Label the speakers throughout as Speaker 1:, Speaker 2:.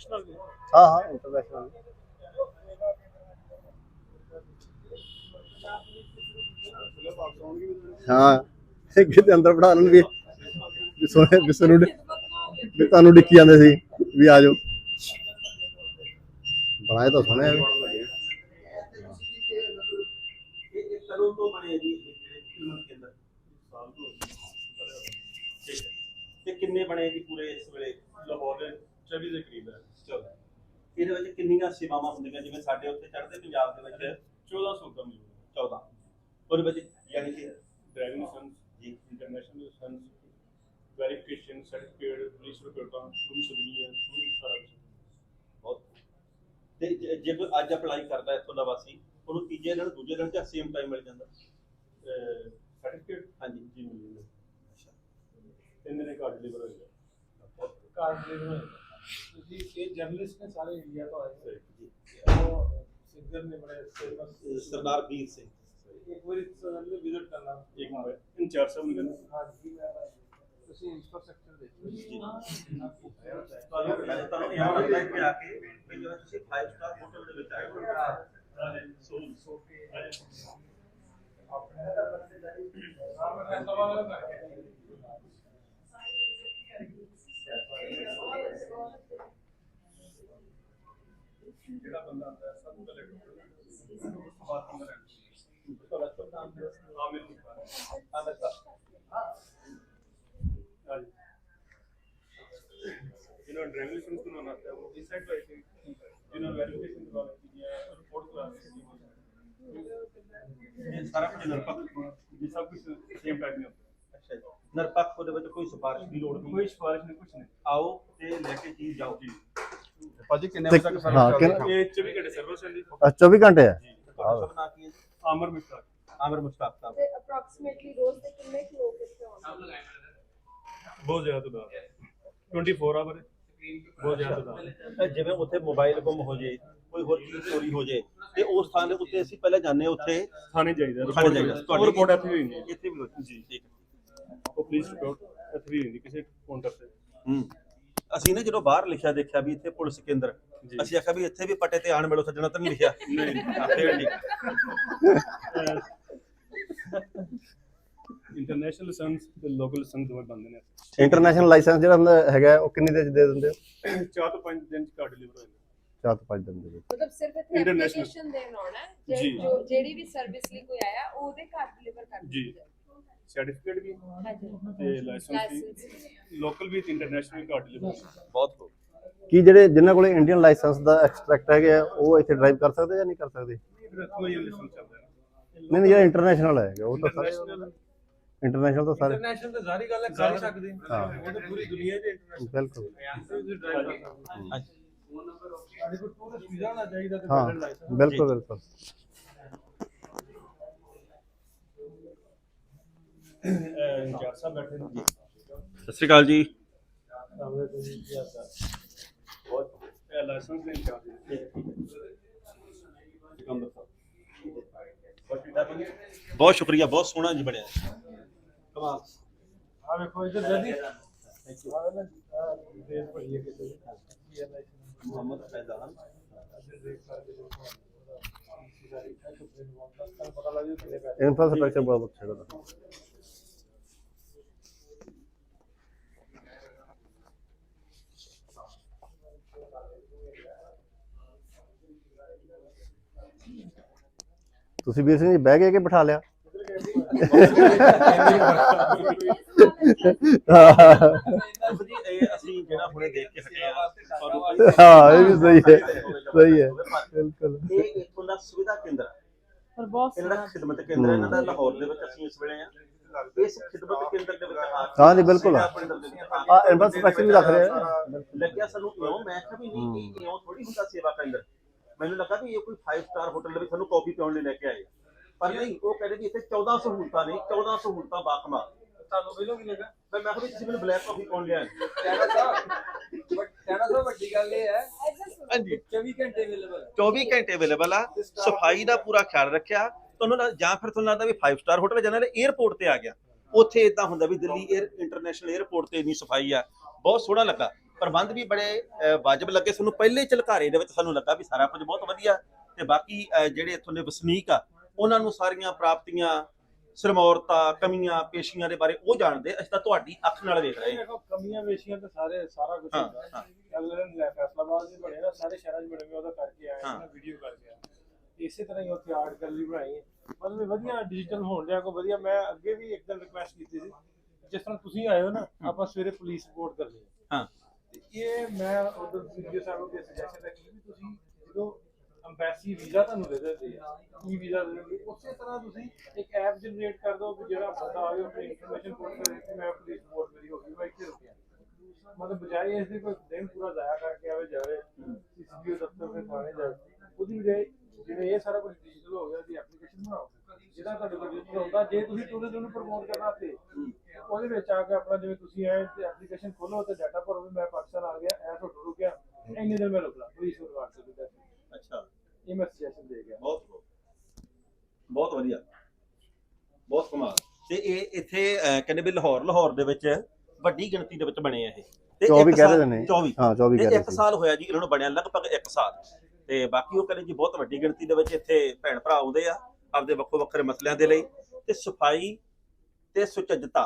Speaker 1: International ਵੀ
Speaker 2: हाँ हाँ international हाँ ਕਿਤੇ ਅੰਦਰ ਬਿਠਾ ਲੈਣ ਵੀ ਵੀ ਸੋਹਣੇ ਵੀ ਸਾਨੂੰ ਡਿ- ਵੀ ਤੁਹਾਨੂੰ ਡਿੱਕੀ ਜਾਂਦੇ ਸੀ ਵੀ ਆ ਜਾਓ ਬਣਾਏ ਤਾਂ ਸੋਹਣੇ ਆ ਵੀ।
Speaker 3: ਇਹ ਇਹ ਕਦੋਂ ਤੋਂ ਬਣੇ ਜੀ ਇਹ ਜਿਹੜੇ ਫਿਲਮ ਕੇਂਦਰ ਸਾਲ ਤੋਂ ਠੀਕ ਹੈ ਤੇ ਕਿੰਨੇ ਬਣੇ ਜੀ ਪੂਰੇ ਇਸ ਵੇਲੇ
Speaker 4: ਲਾਹੌਰ ਦੇ 24 ਦੇ ਕਰੀਬ ਹੈ।
Speaker 3: ਚਲੋ। ਇਹਦੇ ਵਿੱਚ ਕਿੰਨੀਆਂ ਸੇਵਾਵਾਂ ਹੁੰਦੀਆਂ? ਜਿਵੇਂ ਸਾਡੇ ਉੱਥੇ ਚੜ੍ਹਦੇ ਪੰਜਾਬ ਦੇ ਵਿੱਚ
Speaker 4: 14 ਸੂਟਾਂ ਮਿਲੂਗਾ
Speaker 3: 14 ਉਹਦੇ ਵਿੱਚ ਯਾਨੀ ਕਿ
Speaker 4: ਡਰਾਈਵਿੰਗ ਲਾਇਸੈਂਸ
Speaker 3: ਜੀ
Speaker 4: international licence verification certificate police ਰਿਪੋਰਟਾਂ ਰੂਮ ਸਬਨੀਆਂ ਸਾਰਾ ਕੁਝ
Speaker 3: ਬਹੁਤ। ਤੇ ਜੇ- ਕੋਈ ਅੱਜ ਅਪਲਾਈ ਕਰਦਾ ਇੱਥੋਂ ਦਾ ਵਾਸੀ ਉਹਨੂੰ ਤੀਜੇ ਦਿਨ ਦੂਜੇ ਦਿਨ ਜਾਂ ਸੇਮ ਟਾਈਮ ਮਿਲ ਜਾਂਦਾ?
Speaker 4: ਸਰਟੀਫਿਕੇਟ
Speaker 3: ਹਾਂਜੀ।
Speaker 4: ਜੀ ਮਿਲ ਜੂਗਾ ਤਿੰਨ ਦਿਨੇ ਕਾਰਡ ਡਿਲੀਵਰ ਹੋਏਗਾ
Speaker 1: ਕਾਰਡ ਦੇ ਬਣਾਏ ਤੁਸੀਂ ਇਹ ਜਰਨਲਿਸਟ ਨੇ ਸਾਰੇ ਇੰਡੀਆ ਤੋਂ ਆਏ ਹੋਏ
Speaker 3: ਜੀ
Speaker 1: ਉਹ ਸਿੰਗਰ ਨੇ ਬੜੇ ਫੇਮਸ
Speaker 3: ਸਰਦਾਰ ਵੀਰ ਸਿੰਘ
Speaker 1: ਇੱਕ ਵਾਰੀ ਸਰ ਨੇ ਵਿਜ਼ਿਟ ਕਰਨਾ
Speaker 4: ਇੱਕ ਮਿੰਟ ਇਨਚਾਰਜ ਸਾਹਿਬ ਨੂੰ ਕਹਿੰਦਾ
Speaker 1: ਹਾਂ ਜੀ ਮੈਂ ਤੁਸੀਂ ਇਨਫਰਾਸਟ੍ਰਕਚਰ ਦੇਖੋ
Speaker 3: ਤੁਹਾਨੂੰ ਮੈਂ ਤੁਹਾਨੂੰ यहाँ लगता है कि आके भी जो है ਤੁਸੀਂ 5 ਸਟਾਰ ਹੋਟਲ ਦੇ ਵਿੱਚ ਆਏ ਹੋ
Speaker 4: ਸੋਲ ਸੋਫੇ
Speaker 1: ਆਪਣੇ ਦਾ ਬੰਦੇ ਦਾ ਹਾਂ ਮੈਂ ਸਵਾਲ ਕਰਕੇ
Speaker 4: ਜਿਹੜਾ ਬੰਦਾ ਆਉਂਦਾ ਹੈ, ਸਭ ਤੋਂ ਪਹਿਲੇ ਡਾਕਟਰ ਬਾਤ ਨੰਬਰ
Speaker 3: ਤੁਹਾਡਾ ਸ਼ੁਭ ਨਾਮ ਦੱਸੋ
Speaker 4: ਆਮਿਰ ਮੁਖਤਾਰ
Speaker 3: ਆਨੰਦ ਸਾਹਿਬ
Speaker 4: ਹਾਂਜੀ जिन्होंने ड्राइविंग लाइसेंस बनाना आता है वो इस साइड पर जिन्होंने वेरिफिकेशन करवा की है रिपोर्ट करा
Speaker 3: ਇਹ ਸਾਰਾ ਕੁਝ ਨਿਰਪੱਖ
Speaker 4: ये सब कुछ सेम टाइम में होता है
Speaker 3: ਅੱਛਾ ਜੀ ਨਿਰਪੱਖ ਉਹਦੇ ਵਿੱਚ ਕੋਈ ਸਿਫਾਰਿਸ਼ ਦੀ ਲੋੜ ਨਹੀਂ
Speaker 4: कोई सिफारिश नहीं कुछ नहीं
Speaker 3: ਆਓ ਤੇ ਲੈ ਕੇ ਚੀਜ਼ ਜਾਓ ਜੀ
Speaker 5: ਭਾਜੀ ਕਿੰਨੇ ਵਜੇ ਤੱਕ ਸਰਵਿਸ ਹਾਂ,
Speaker 4: ਕਿੰਨਾ- ਇਹ 24 ਘੰਟੇ ਸਰਵਿਸ ਹੈ।
Speaker 2: ਅੱਛਾ 24 ਘੰਟੇ ਹੈ?
Speaker 4: ਆਮਰ ਮਿਸਟਰ
Speaker 3: ਆਮਰ ਮੁਸਤਾਫ ਸਾਹਿਬ।
Speaker 6: ਅਪਰੋਕਸੀਮੇਟਲੀ ਰੋਜ਼ ਦੇ ਕਿੰਨੇ ਕੁ ਲੋਕ ਇੱਥੇ ਆਉਂਦੇ
Speaker 4: ਬਹੁਤ ਜ਼ਿਆਦਾ ਤੋਂ ਜ਼ਿਆਦਾ। 24 ਆਵਰ ਬਹੁਤ ਜ਼ਿਆਦਾ
Speaker 3: ਤੋਂ ਜਿਵੇਂ ਉੱਥੇ ਮੋਬਾਈਲ ਗੁੰਮ ਹੋ ਜੇ ਕੋਈ ਹੋਰ ਚੀਜ਼ ਚੋਰੀ ਹੋ ਜੇ ਤੇ ਉਸ ਥਾਂ ਦੇ ਉੱਤੇ ਅਸੀਂ ਪਹਿਲਾਂ ਜਾਂਦੇ ਹਾਂ ਉੱਥੇ ਥਾਣੇ
Speaker 4: ਜਾਈਦਾ ਰਿਪੋਰਟ ਇੱਥੇ ਵੀ
Speaker 3: ਇੱਥੇ ਵੀ ਲੋਕ ਜੀ ਠੀਕ
Speaker 4: ਉਹ ਪੁਲਿਸ ਰਿਪੋਰਟ ਇੱਥੇ ਕਿਸੇ ਕਾਊਂਟਰ
Speaker 3: ਹੂੰ। ਅਸੀਂ ਨਾ ਜਦੋਂ ਬਾਹਰ ਲਿਖਿਆ ਦੇਖਿਆ ਵੀ ਇੱਥੇ ਪੁਲਿਸ ਕੇਂਦਰ। ਅਸੀਂ ਆਖਿਆ ਵੀ ਇੱਥੇ ਵੀ ਪੱਟੇ ਤੇ ਆਣ ਮਿਲੋ ਸੱਜਣਾ ਤਾਂ ਨਹੀਂ ਲਿਖਿਆ।
Speaker 4: ਨਹੀਂ
Speaker 3: ਫੇਰ ਠੀਕ।
Speaker 4: ਇੰਟਰਨੈਸ਼ਨਲ ਲਾਇਸੈਂਸ ਤੇ ਲੋਕਲ ਲਾਇਸੈਂਸ ਦੋਵੇਂ ਬੰਦੇ ਨੇ।
Speaker 2: ਇੰਟਰਨੈਸ਼ਨਲ ਲਾਇਸੈਂਸ ਜਿਹੜਾ ਹੁੰਦਾ ਹੈਗਾ ਉਹ ਕਿੰਨੀ ਚ ਦੇ ਦਿੰਦੇ ਹੋ?
Speaker 4: ਚਾਰ ਤੋਂ ਪੰਜ ਦਿਨ ਚ ਕਾਰਡ ਡਿਲੀਵਰ ਹੋ ਜਾਂਦਾ।
Speaker 2: ਚਾਰ ਤੋਂ ਪੰਜ ਦਿਨ ਦੇ ਵਿੱਚ।
Speaker 6: ਮਤਲਬ ਸਿਰਫ ਇੱਥੇ. ਐਪਲੀਕੇਸ਼ਨ ਦੇਣ ਆਉਣਾ ਜਿਹੜੀ ਵੀ ਸਰਵਿਸ ਲਈ ਕੋਈ ਆਇਆ ਉਹਦੇ ਘਰ ਡਿਲੀਵਰ ਕਰ
Speaker 4: ਜੀ। ਸਰਟੀਫਿਕੇਟ ਵੀ ਤੇ ਲਾਇਸੈਂਸ ਵੀ ਲੋਕਲ ਵੀ। ਤੇ ਇੰਟਰਨੈਸ਼ਨਲ ਕਾਰਡ ਡਿਲੀਵਰ
Speaker 3: ਬਹੁਤ ਹੋ
Speaker 2: ਕੀ ਜਿਹੜੇ ਜਿਨ੍ਹਾਂ ਕੋਲੇ ਇੰਡੀਅਨ ਲਾਇਸੈਂਸ ਦਾ ਐਕਸਟ੍ਰੈਕਟ ਹੈਗੇ ਆ ਉਹ ਇੱਥੇ ਡਰਾਈਵ ਕਰ ਸਕਦੇ ਜਾਂ ਨਹੀਂ ਕਰ ਸਕਦੇ? ਨਹੀਂ ਨਹੀਂ ਜਿਹੜਾ ਇੰਟਰਨੈਸ਼ਨਲ ਹੈਗਾ ਉਹ ਤਾਂ ਸਾਰੇ
Speaker 4: ਇੰਟਰਨੈਸ਼ਨਲ
Speaker 2: ਤਾਂ ਸਾਰੇ
Speaker 1: ਇੰਟਰਨੈਸ਼ਨਲ ਤਾਂ ਜ਼ਾਰੀ ਗੱਲ ਹੈ ਕਰ ਸਕਦੇ।
Speaker 2: ਹਾਂ।
Speaker 1: ਉਹ ਤਾਂ ਪੂਰੀ ਦੁਨੀਆ ਇੰਟਰਨੈਸ਼ਨਲ
Speaker 2: ਬਿਲਕੁਲ।
Speaker 1: ਹੋ
Speaker 3: ਅੱਛਾ।
Speaker 1: ਸਾਡੇ ਕੋਲ ਟੂਰਿਸਟ ਵੀਜ਼ਾ ਹੋਣਾ ਚਾਹੀਦਾ ਤੇ
Speaker 2: ਹਾਂ
Speaker 1: ਵੈਲਿਡ ਲਾਇਸੈਂਸ
Speaker 2: ਬਿਲਕੁਲ ਬਿਲਕੁਲ
Speaker 4: ਇੰਚਾਰਜ ਸਾਹਿਬ ਬੈਠੇ ਨੇ।
Speaker 3: ਸਤਿ ਸ਼੍ਰੀ ਅਕਾਲ ਜੀ।
Speaker 4: ਬਹੁਤ ਲਾਇਸੈਂਸ ਦੇ ਸਾਹਿਬ
Speaker 3: ਬਹੁਤ ਹੋ ਜੀ? ਸ਼ੁਕਰੀਆ ਬਹੁਤ ਸੋਹਣਾ ਜੀ ਬਣਿਆ। ਕਮਾਲ।
Speaker 1: ਆ ਵੇਖੋ ਇੱਧਰ ਜਦੀ ਆ ਨਾ ਆਹ ਦੇਸ਼ ਬੜੀ ਹੈ ਕਿਸੇ ਦੀ
Speaker 3: ਮੁਹੰਮਦ ਫੈਜ਼ਾਨ।
Speaker 1: ਹੋ ਜੂ
Speaker 2: ਇਨਫਰਾਸਟ੍ਰਕਚਰ ਬਹੁਤ ਅੱਛਾ ਹੈਗਾ। ਤੁਸੀਂ ਵੀਰ ਸਿੰਘ ਜੀ ਬਹਿ ਗਏ ਕਿ ਬਿਠਾ ਲਿਆ?
Speaker 3: ਅਸੀਂ ਜਿਹੜਾ ਹੁਣੇ ਦੇਖ ਕੇ ਹਟੇ ਆ ਤੁਹਾਨੂੰ ਕੋਈ-
Speaker 2: ਹਾਂ ਇਹ ਵੀ ਸਹੀ ਹੈ ਸਹੀ ਹੈ ਬਿਲਕੁਲ।
Speaker 3: ਇਹ ਇੱਥੋਂ ਦਾ ਸੁਵਿਧਾ ਕੇਂਦਰ
Speaker 6: ਪਰ ਬਹੁਤ
Speaker 3: ਇਹਨਾਂ ਦਾ ਖਿਦਮਤ ਕੇਂਦਰ ਇਹਨਾਂ ਦਾ ਲਾਹੌਰ ਦੇ ਵਿੱਚ ਅਸੀਂ ਇਸ ਵੇਲੇ ਆ ਇਸ ਖਿਦਮਤ ਕੇਂਦਰ ਦੇ ਵਿੱਚ
Speaker 2: ਹਾਂ ਜੀ, ਬਿਲਕੁਲ।
Speaker 3: ਆ
Speaker 2: ਇਨਫਰਾਸਟ੍ਰਕਚਰ ਵੀ ਰੱਖ ਰਹੇ ਆ।
Speaker 3: ਲੱਗਿਆ ਸਾਨੂੰ ਇਉਂ ਮੈਂ ਕਿਹਾ ਵੀ ਨਹੀਂ ਇਹ ਇਉਂ ਥੋੜੀ ਹੁੰਦਾ ਸੇਵਾ ਕੇਂਦਰ। ਮੈਨੂੰ ਲੱਗਾ ਵੀ ਇਹ ਕੋਈ 5 ਸਟਾਰ ਹੋਟਲ ਦੇ ਵਿੱਚ ਸਾਨੂੰ ਕਾਫੀ ਪੀਉਣ ਲਈ ਲੈ ਕੇ ਆਏ ਪਰ ਨਹੀਂ ਉਹ ਕਹਿੰਦੇ ਵੀ ਇੱਥੇ 14 ਸਹੂਲਤਾਂ ਨੇ 14 ਸਹੂਲਤਾਂ ਬਾਕਮਾ
Speaker 1: ਤੁਹਾਨੂੰ ਪਹਿਲਾਂ ਵੀ ਲੱਗਾ
Speaker 3: ਮੈਂ ਮੈਂ ਵੀ ਤੁਸੀਂ ਮੈਨੂੰ ਬਲੈਕ ਕਾਫੀ ਕੌਣ ਲਿਆ
Speaker 1: ਟੈਨਾ ਸਾਹਿਬ ਬਟ ਟੈਨਾ ਸਾਹਿਬ ਵੱਡੀ ਗੱਲ ਇਹ ਹੈ
Speaker 3: ਹਾਂਜੀ। ਹੁੰਦਾ ਇੰਟਰਨੈਸ਼ਨਲ ਤੇ ਬਹੁਤ ਸੋਹਣਾ ਲੱਗਾ। ਪ੍ਰਬੰਧ ਵੀ ਬੜੇ ਵਾਜਬ ਲੱਗੇ। ਸਾਨੂੰ ਪਹਿਲੇ ਝਲਕਾਰੇ ਦੇ ਵਿੱਚ ਸਾਨੂੰ ਲੱਗਾ ਵੀ ਸਾਰਾ ਕੁਝ ਬਹੁਤ ਵਧੀਆ ਤੇ ਬਾਕੀ ਜਿਹੜੇ ਇੱਥੋਂ ਦੇ ਵਸਨੀਕ ਆ ਉਹਨਾਂ ਨੂੰ ਸਾਰੀਆਂ ਪ੍ਰਾਪਤੀਆਂ ਸਰਮੌਰਤਾ ਕਮੀਆਂ ਪੇਸ਼ੀਆਂ ਦੇ ਬਾਰੇ ਉਹ ਜਾਣਦੇ ਅਸੀਂ ਤਾਂ ਤੁਹਾਡੀ ਅੱਖ ਨਾਲ ਵੇਖ ਰਹੇ ਹਾਂ।
Speaker 1: ਕਮੀਆਂ ਵੇਸ਼ੀਆਂ ਤੇ ਸਾਰੇ ਸਾਰਾ ਕੁਝ
Speaker 3: ਹਾਂ,
Speaker 1: ਹੁੰਦਾ। ਅਗਲੇ ਨੇ ਫੈਸਲਾਬਾਦ ਵੀ ਬਣੇ ਨਾ ਸਾਰੇ ਸ਼ਹਿਰਾਂ 'ਚ ਬਣੇ ਹੋਏ ਉਹਦਾ ਕਰਕੇ ਆਏ। ਨਾ ਵੀਡੀਓ ਕਰਕੇ ਆਏ ਇਸੇ ਤਰ੍ਹਾਂ ਹੀ ਉੱਥੇ ਆਰਟ ਗੈਲਰੀ ਬਣਾਈ ਹੈ। ਮਤਲਬ ਵਧੀਆ ਡਿਜੀਟਲ ਹੋਣ ਡਿਆ ਕੋ ਵਧੀਆ ਮੈਂ ਅੱਗੇ ਵੀ ਇੱਕ ਦਿਨ ਰਿਕੁਐਸਟ ਕੀਤੀ ਸੀ ਜਿਸ ਤਰ੍ਹਾਂ ਤੁਸੀਂ ਆਏ ਹੋ ਨਾ ਆਪਾਂ ਸਵੇਰੇ ਪੁਲਿਸ ਰਿਪੋਰਟ ਕਰਨੀ ਹੈ। ਇਹ ਮੈਂ ਉਧਰ ਵੀਡੀਓ ਸਾਹਿਬ ਨੂੰ ਸੁਜੈਸ਼ਨ ਰੱਖੀ ਵੀ ਤੁਸੀਂ ਜਦੋਂ ਅੰਬੈਸੀ ਵੀਜ਼ਾ ਤੁਹਾਨੂੰ ਦੇ ਦਿੰਦੇ ਆ e ਈ ਵੀਜ਼ਾ ਦੇ ਦਿੰਦੇ, ਉਸੇ ਤਰ੍ਹਾਂ ਤੁਸੀਂ ਇੱਕ ਐਪ ਜਨਰੇਟ ਕਰ ਦਿਓ ਕਿ ਜਿਹੜਾ ਬੰਦਾ ਆਵੇ ਆਪਣੀ ਇਨਫੋਰਮੇਸ਼ਨ ਪੁੱਟ ਕਰੇ ਕਿ ਮੈਂ ਪੁਲਿਸ ਰਿਪੋਰਟ ਮੇਰੀ ਹੋ ਗਈ ਮੈਂ ਇੱਥੇ ਰੁਕਿਆ ਮਤਲਬ ਬਜਾਏ ਇਸ ਦੇ ਕੋਈ ਦਿਨ ਪੂਰਾ ਜ਼ਾਇਆ ਕਰਕੇ ਆਵੇ, ਜਾਵੇ, ਸੀਸੀਟੀਵੀ ਦਫ਼ਤਰ ਦੇ ਥਾਣੇ ਜਾਵੇ, ਉਹਦੀ ਬਜਾਏ ਜਿਵੇਂ ਇਹ ਸਾਰਾ ਕੁਝ ਡਿਜੀਟਲ ਹੋ ਗਿਆ ਦੀ ਐਪਲੀਕੇਸ਼ਨ ਬਣਾਓ। ਜਿਹੜਾ ਤੁਹਾਡੇ ਕੋਲ ਡਿਜੀਟਲ ਹੁੰਦਾ ਜੇ ਤੁਸੀਂ ਟੂਰਿਜ਼ਮ ਨੂੰ ਪ੍ਰਮੋਟ ਕਰਨਾ ਤੇ ਉਹਦੇ ਵਿੱਚ ਆ ਕੇ ਆਪਣਾ ਜਿਵੇਂ ਤੁਸੀਂ ਤੇ ਐਪਲੀਕੇਸ਼ਨ ਖੋਲੋ ਤੇ ਡਾਟਾ ਭਰੋ ਵੀ ਮੈਂ ਪਾਕਿਸਤਾਨ ਆ ਗਿਆ ਐ ਤੁਹਾਡਾ ਰੁਕਿਆ ਇੰਨੇ ਦਿਨ ਮੈਂ ਰੁਕਣਾ ਪੁਲਿਸ ਨੂੰ ਵਾਟ ਸਕਦੇ
Speaker 3: ਅੱਛਾ।
Speaker 1: ਇਹ ਮੈਂ ਸੁਜੈਸ਼ਨ ਦੇ ਗਿਆ।
Speaker 3: ਬਹੁਤ ਬਹੁਤ। ਵਧੀਆ। ਬਹੁਤ ਕਮਾਲ। ਤੇ ਇਹ ਇੱਥੇ ਕਹਿੰਦੇ ਵੀ ਲਾਹੌਰ ਲਾਹੌਰ ਦੇ ਵਿੱਚ ਵੱਡੀ ਗਿਣਤੀ ਦੇ ਵਿੱਚ ਬਣੇ ਆ ਇਹ। ਤੇ
Speaker 2: 24
Speaker 3: ਇੱਕ
Speaker 2: ਕਹਿ ਰਹੇ
Speaker 3: ਸਾਲ-
Speaker 2: ਨੇ।
Speaker 3: 24
Speaker 2: ਹਾਂ 24 ਕਹਿ ਰਹੇ
Speaker 3: ਇੱਕ
Speaker 2: ਸੀ।
Speaker 3: ਸਾਲ ਹੋਇਆ ਜੀ ਇਹਨਾਂ ਨੂੰ ਬਣਿਆ ਲਗਭਗ ਇੱਕ ਸਾਲ। ਤੇ ਬਾਕੀ ਉਹ ਕਹਿੰਦੇ ਜੀ ਬਹੁਤ ਵੱਡੀ ਗਿਣਤੀ ਦੇ ਵਿੱਚ ਇੱਥੇ ਭੈਣ ਭਰਾ ਆਉਂਦੇ ਆ। ਆਪਦੇ ਵੱਖੋ ਵੱਖਰੇ ਮਸਲਿਆਂ ਦੇ ਲਈ ਤੇ ਸਫ਼ਾਈ ਤੇ ਸੁਚੱਜਤਾ।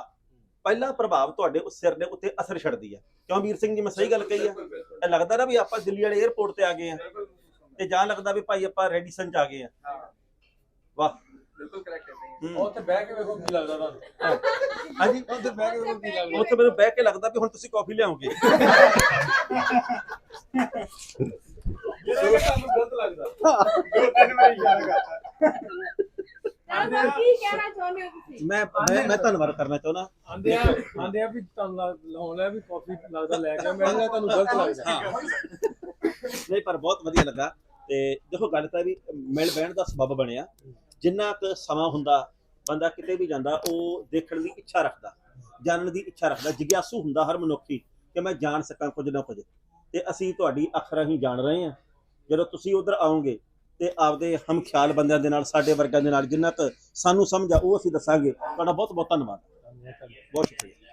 Speaker 3: ਪਹਿਲਾ ਪ੍ਰਭਾਵ ਤੁਹਾਡੇ ਉਸ ਸਿਰ ਦੇ ਉੱਤੇ ਅਸਰ ਛੱਡਦੀ ਆ। ਕਿਉਂ ਵੀਰ ਸਿੰਘ ਜੀ ਮੈਂ ਸਹੀ ਗੱਲ ਕਹੀ ਆ? ਇਹ ਲੱਗਦਾ ਨਾ ਵੀ ਆਪਾਂ ਦਿੱਲੀ ਵਾਲੇ 에ਅਰਪੋਰਟ ਤੇ ਆ ਗਏ ਆ। ਤੇ ਜਾਂ ਲੱਗਦਾ ਵੀ ਭਾਈ ਆਪਾਂ ਰੈਡੀਸਨ ਚ ਆ ਗਏ ਆ। ਵਾਹ।
Speaker 1: ਬਿਲਕੁਲ ਕਰੈਕਟ ਹੈ
Speaker 3: ਹੂੰ।
Speaker 1: ਉੱਥੇ ਬਹਿ ਕੇ ਵੇਖੋ ਕੀ ਲੱਗਦਾ ਤੁਹਾਨੂੰ।
Speaker 3: ਹਾਂਜੀ।
Speaker 1: ਉੱਥੇ ਬਹਿ ਕੇ ਵੇਖੋ ਕੀ ਲੱਗਦਾ।
Speaker 3: ਉੱਥੇ ਮੈਨੂੰ ਬਹਿ ਕੇ ਲੱਗਦਾ ਵੀ ਹੁਣ ਤੁਸੀਂ ਕਾਫੀ ਲਿਆਓਗੇ।
Speaker 1: ਜਿਹੜਾ ਕਿ ਤੁਹਾਨੂੰ ਗਲਤ ਲੱਗਦਾ।
Speaker 4: ਦੋ ਤਿੰਨ ਵਾਰੀ ਯਾਦ ਕਰਤਾ।
Speaker 6: ਨਾ ਕੀ ਕਹਿਣਾ ਚਾਹੁੰਦੇ ਹੋ ਤੁਸੀਂ?
Speaker 3: ਮੈਂ ਮੈਂ ਮੈਂ ਧੰਨਵਾਦ ਕਰਨਾ ਚਾਹੁੰਦਾ।
Speaker 1: ਆਂਦੇ ਆ ਆਂਦੇ ਆ ਵੀ ਤੁਹਾਨੂੰ ਲੱਗ- ਲਾਉਣ ਲਿਆ ਵੀ ਕਾਫੀ ਲੱਗਦਾ ਲੈ ਕੇ ਮੈਂ ਕਿਹਾ ਤੁਹਾਨੂੰ ਗਲਤ ਲੱਗਦਾ।
Speaker 3: ਨਹੀਂ ਪਰ ਬਹੁਤ ਵਧੀਆ ਲੱਗਾ। ਤੇ ਦੇਖੋ ਗੱਲ ਤਾਂ ਇਹ ਵੀ ਮਿਲ ਬਹਿਣ ਦਾ ਸਬਬ ਬਣਿਆ। ਜਿੰਨਾ ਕੁ ਸਮਾਂ ਹੁੰਦਾ ਬੰਦਾ ਕਿਤੇ ਵੀ ਜਾਂਦਾ ਉਹ ਦੇਖਣ ਦੀ ਇੱਛਾ ਰੱਖਦਾ ਜਾਣਨ ਦੀ ਇੱਛਾ ਰੱਖਦਾ ਜਿਗਿਆਸੂ ਹੁੰਦਾ ਹਰ ਮਨੁੱਖੀ ਕਿ ਮੈਂ ਜਾਣ ਸਕਾਂ ਕੁਝ ਨਾ ਕੁਝ। ਤੇ ਅਸੀਂ ਤੁਹਾਡੀ ਅੱਖ ਰਾਹੀਂ ਜਾਣ ਰਹੇ ਹਾਂ। ਜਦੋਂ ਤੁਸੀਂ ਉਧਰ ਆਓਗੇ ਤੇ ਆਪਦੇ ਹਮ ਖਿਆਲ ਬੰਦਿਆਂ ਦੇ ਨਾਲ ਸਾਡੇ ਵਰਗਾਂ ਦੇ ਨਾਲ ਜਿੰਨਾ ਕੁ ਸਾਨੂੰ ਸਮਝ ਆ ਉਹ ਅਸੀਂ ਦੱਸਾਂਗੇ। ਤੁਹਾਡਾ ਬਹੁਤ ਬਹੁਤ ਧੰਨਵਾਦ। ਬਹੁਤ ਸ਼ੁਕਰੀਆ।